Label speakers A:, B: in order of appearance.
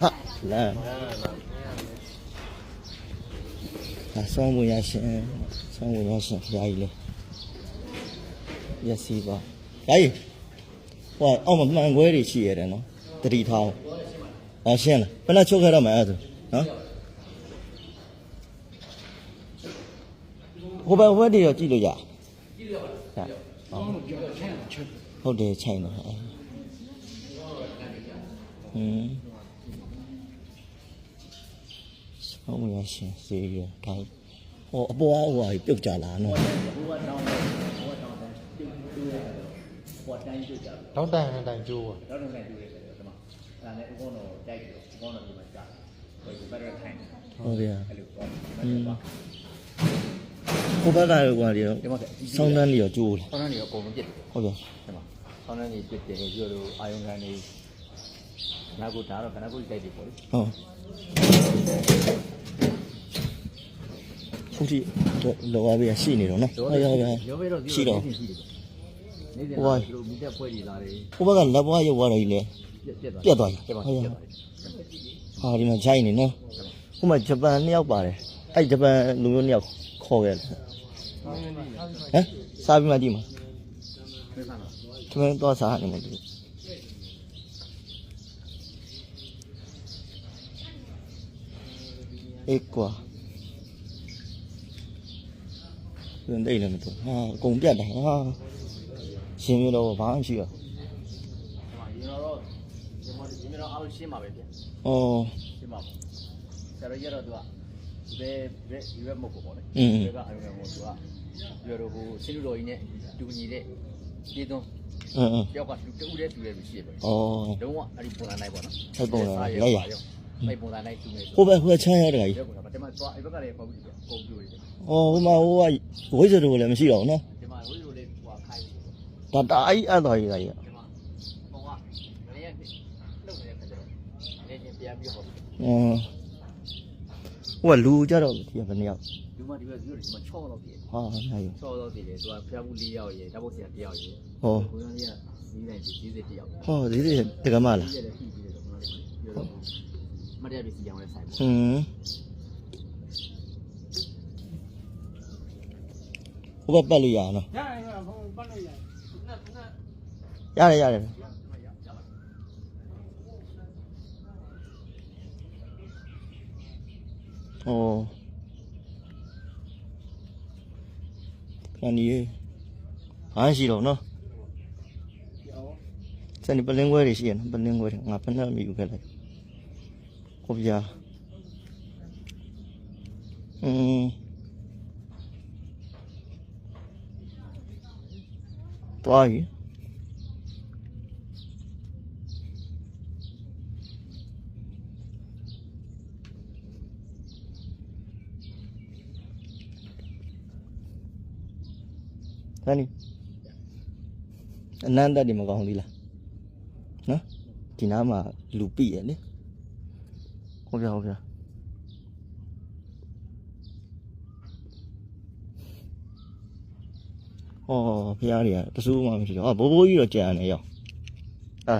A: ဟာလမ်းအဆောင်ဝင်ရရှင်ဆောင်ဝင်ရရှင်ဖရားကြီးလေရက်စီပါဒါကြီးဟိုအောက်မှာမှန်ခွဲတွေရှိရတယ်နော်တတိထောင်းအရှင်းလားဘယ်နဲ့ချုပ်ခဲ့တော့မှာအဲ့ဒါနော်ဟိုဘက်ဝက်တွေရောကြည့်လို့ရကြည့်လို့ရပါဟုတ်တယ်ချိန်တယ်အဲ့ ဟင်းဆောင်းဝင်ရရှင်စေးရဒါဟိုအပေါ်အဟိုပြုတ်ကြလာနော်
B: တောင်းတန်နဲ့တိုင်ကျိုးပါ
C: တော့တော့လည်းတွေ့ရတယ်ဒီမှာအဲ့ဒါနဲ့အကောတော့ကြိုက်တယ်အကောတော့ဒီမှာကြာဟိုဘက်တော့ထိုင်တယ်
A: ဟုတ်ဗျာ
C: အဲ့လိုပေါ့
A: อืมဟိုဘက်ကရောကွာဒီတော့
C: ဒီမှာ
A: ဆောင်းတန်းတွေရောကျိုးလား
C: ဆောင်းနေတော့အကုန်လုံးပြစ်တယ်
A: ဟုတ်ဗျာ
C: ဒီမှာဆောင်းနေပြစ်တယ်ပြီးတော့အာယုံခံနေ နာကိုဒါတော့ခဏကိုကြိုက်တယ်ပေါ့လေ
A: ဟုတ်ခုထိလောပါဗျာရှိနေတော့နော်ဟုတ်ရောဗျာ
C: ရောပဲတော့
A: ရှိတော့
C: ရှိတယ်နေတယ်
A: ဟို
C: သူတို့မိတဲ့ပွဲတွေလာတယ်
A: ဟိုဘက်ကလက်ပွားရုပ်သွားတော့ကြီးလေ
C: ပြက်ပြက်သွား
A: ပြက်သွား
C: ပြက်သွား
A: ဟုတ်
C: ပြ
A: ရဲ့
C: က်သွား
A: ဟာဒီမှာဂျိုင်းနေနော်ဟိုမှာဂျပန်နှစ်ယောက်ပါတယ်အဲ့ဂျပန်လူမျိုးနှစ်ယောက်ခေါ်ခဲ့တယ်ဟမ်စားပြီးမှကြည့်မှာ
C: ပြက်သွားတော့
A: ဂျပန်သွားစားနေမှာဒီ အေးကွာပြန်တိတ်လည်းမတော်ဟာအကုန်ပြတ်တယ်ဟာရှင်မျိုးတော့ဘာမှမရှိတော့
C: ဒီမှာရင်တော့ဒီမှာဒီမှာတော့အားလုံးရှင်းပါပဲဗျ
A: ဩ
C: ရှင်းပါပေါ့ဆရာရတော့သူကဘယ်ဘယ်ဒီဘက်မဟုတ်ဘူးပေါ့လေ
A: อืม
C: ဘယ်ကအရုံးမို့သူကပြောတော့ဟိုဆင်းလူတော်ကြီးနဲ့တူညီတဲ့ပြေးသွန်း
A: အင်းအင်း
C: တယောက်ကတူတူတဲ့တူတဲ့လူရှိရပဲ
A: ဩ
C: လုံးဝအဲ့ဒီပုံစံနိုင်ပေါ့နော်
A: အဲ့ပုံစံလိုက်ရ
C: အဲ့ပုံစံနိုင်တူနေဆို
A: ဟိုဘက်ဟိုဘက်ချမ်းရတယ်ကြီး
C: ဒီမှာဒီမှာသွားအဲ့ဘက်ကလည်းပေါ့ဘူးပုံပြိုးတယ်။
A: အော်ဟိုမှာဟိုကဝိဇ္ဇတို့လည်းမရှိတော့ဘူးနော်
C: ဒီမှာဝိလိုလေးဟိုခိုင်းတယ်။
A: ဒါတာအိအပ်တော်ကြီးကြီး
C: ဒီမှာပုံကလည်းရလုံနေတဲ့ခါကျတော့လည်းချင်းပြန်ပြီးဟော။
A: အင်းဟိုကလူကြတော့ဒီကဘယ်နှစ်ယောက်
C: ဒီမှာဒီဘက်ဒီမှာ6တော့ပြည့်။
A: ဟာနိုင်ရော
C: 6တော့ပြည့်တယ်သူကဖျားဘူး4ယောက်ရေဓာတ်ပုံဆရာ1ယောက်ရေ။
A: ဟော
C: ဘုရားကြီးကစီးတိုင်းစီးစစ်1ယောက်
A: ဟောဒီဒီတကမလား
C: ဒီလည်းပြီးပြီးတယ်တော့ဘုရားကြီးပြောတော့ မတရားပြီးစီအောင်လဲဆိုင်။
A: ဟင်းဟိုဘက်ပတ်လို့ရအောင်နော်
B: ရတယ်ကဘုံပတ်လို့ရတယ်။
A: ရတယ်ရတယ်။ဟောခဏနေဟာရှိတော့နော်စနေပလင်းခွဲတွေရှိရနော်ပလင်းခွဲတွေငါဖက်နှက်မိယူခဲ့လိုက် ဟုတ်ဗျာอืมတွားပြီဟန်နီအနန္တတွေမကောင်းသေးလားနော်ဒီနားမှာလူပိရလေဟု တ်ပြဟုတ်ပြဟောဖះတွေကတဆူးမှမရှိတော့အာဘိုးဘိုးကြီးတော့ကြံနေရောအာ